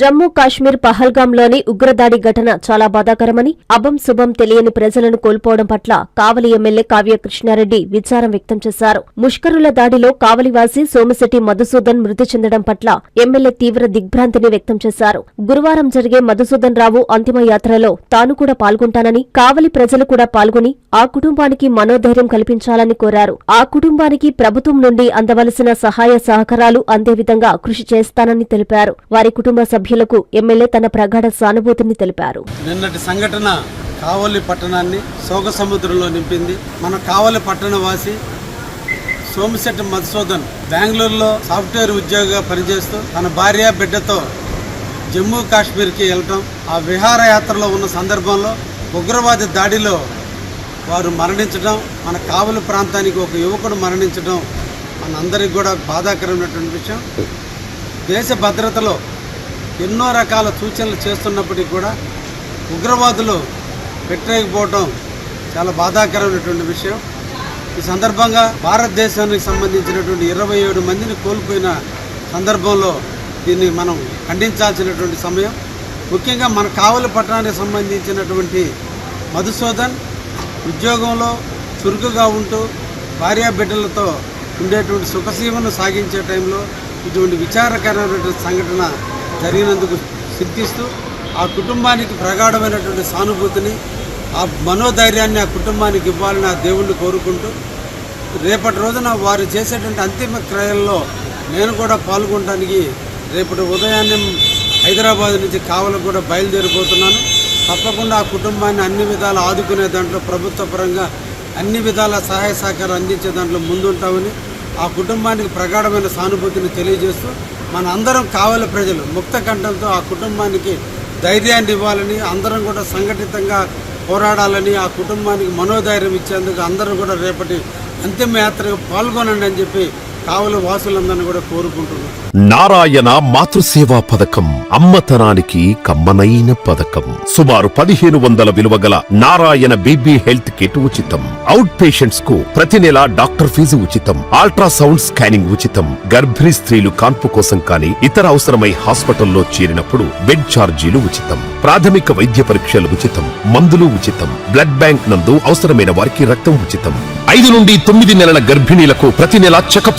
జమ్మూ కాశ్మీర్ పహల్గాంలోని ఉగ్రదాడి ఘటన చాలా బాధాకరమని అభం శుభం తెలియని ప్రజలను కోల్పోవడం పట్ల కావలి ఎమ్మెల్యే కావ్య కృష్ణారెడ్డి విచారం వ్యక్తం చేశారు. ముష్కరుల దాడిలో కావలివాసి సోమశెట్టి మధుసూదన్ మృతి చెందడం పట్ల ఎమ్మెల్యే తీవ్ర దిగ్భ్రాంతిని వ్యక్తం చేశారు. గురువారం జరిగే మధుసూదన్ రావు అంతిమ యాత్రలో తాను కూడా పాల్గొంటానని కావలి ప్రజలు కూడా పాల్గొని ఆ కుటుంబానికి మనోధైర్యం కల్పించాలని కోరారు. ఆ కుటుంబానికి ప్రభుత్వం నుండి అందవలసిన సహాయ సహకారాలు అందే విధంగా కృషి చేస్తానని తెలిపారు. వారి కుటుంబ సభ్యులు సభ్యులకు ఎమ్మెల్యే తన ప్రగాఢ సానుభూతిని తెలిపారు. నిన్నటి సంఘటన కావలి పట్టణాన్ని శోక సముద్రంలో నింపింది. మన కావలి పట్టణ వాసి సోమశెట్టి మధుసూదన్ బెంగళూరులో సాఫ్ట్వేర్ ఉద్యోగిగా పనిచేస్తూ తన భార్య బిడ్డతో జమ్మూ కాశ్మీర్కి వెళ్ళటం ఆ విహారయాత్రలో ఉన్న సందర్భంలో ఉగ్రవాద దాడిలో వారు మరణించడం మన కావలి ప్రాంతానికి ఒక యువకుడు మరణించడం మనందరికీ కూడా బాధాకరమైనటువంటి విషయం. దేశ భద్రతలో ఎన్నో రకాల సూచనలు చేస్తున్నప్పటికీ కూడా ఉగ్రవాదులు పెట్టలేకపోవడం చాలా బాధాకరమైనటువంటి విషయం. ఈ సందర్భంగా భారతదేశానికి సంబంధించినటువంటి ఇరవై ఏడు మందిని కోల్పోయిన సందర్భంలో దీన్ని మనం ఖండించాల్సినటువంటి సమయం. ముఖ్యంగా మన కావలి పట్టణానికి సంబంధించినటువంటి మధుసూదన్ ఉద్యోగంలో చురుకుగా ఉంటూ భార్యా బిడ్డలతో ఉండేటువంటి సుఖసీమను సాగించే టైంలో ఇటువంటి విచారకరమైనటువంటి సంఘటన జరిగినందుకు సిద్ధిస్తూ ఆ కుటుంబానికి ప్రగాఢమైనటువంటి సానుభూతిని ఆ మనోధైర్యాన్ని ఆ కుటుంబానికి ఇవ్వాలని ఆ దేవుణ్ణి కోరుకుంటూ రేపటి రోజున వారు చేసేటువంటి అంతిమ క్రయంలో నేను కూడా పాల్గొనడానికి రేపటి ఉదయాన్నే హైదరాబాద్ నుంచి కావలకు కూడా బయలుదేరిపోతున్నాను. తప్పకుండా ఆ కుటుంబాన్ని అన్ని విధాలు ఆదుకునే దాంట్లో ప్రభుత్వ పరంగా అన్ని విధాల సహాయ సహకారం అందించే దాంట్లో ముందుంటామని ఆ కుటుంబానికి ప్రగాఢమైన సానుభూతిని తెలియజేస్తూ మన అందరం కావాలి ప్రజలు ముక్త కంఠంతో ఆ కుటుంబానికి ధైర్యాన్ని ఇవ్వాలని అందరం కూడా సంఘటితంగా పోరాడాలని ఆ కుటుంబానికి మనోధైర్యం ఇచ్చేందుకు అందరూ కూడా రేపటి అంతిమయాత్రకు పాల్గొనండి అని చెప్పి కావలి వాసులందరినీ కూడా కోరుకుంటున్నాం. నారాయణ మాతృసేవా పథకం అమ్మతనానికి కమ్మనైన పథకం. సుమారు పదిహేను వందల విలువ గల నారాయణ బీబీ హెల్త్ కిట్ ఉచితం. అవుట్ పేషెంట్స్కు ప్రతి నెల డాక్టర్ ఫీజు ఉచితం. అల్ట్రాసౌండ్ స్కానింగ్ ఉచితం. గర్భిణీ స్త్రీలు కాన్పు కోసం కానీ ఇతర అవసరమై హాస్పిటల్లో చేరినప్పుడు బెడ్ ఛార్జీలు ఉచితం. ప్రాథమిక వైద్య పరీక్షలు ఉచితం. మందులు ఉచితం. బ్లడ్ బ్యాంక్ నందు అవసరమైన వారికి రక్తం ఉచితం. ఐదు నుండి తొమ్మిది నెలల గర్భిణీలకు ప్రతి నెల చెకప్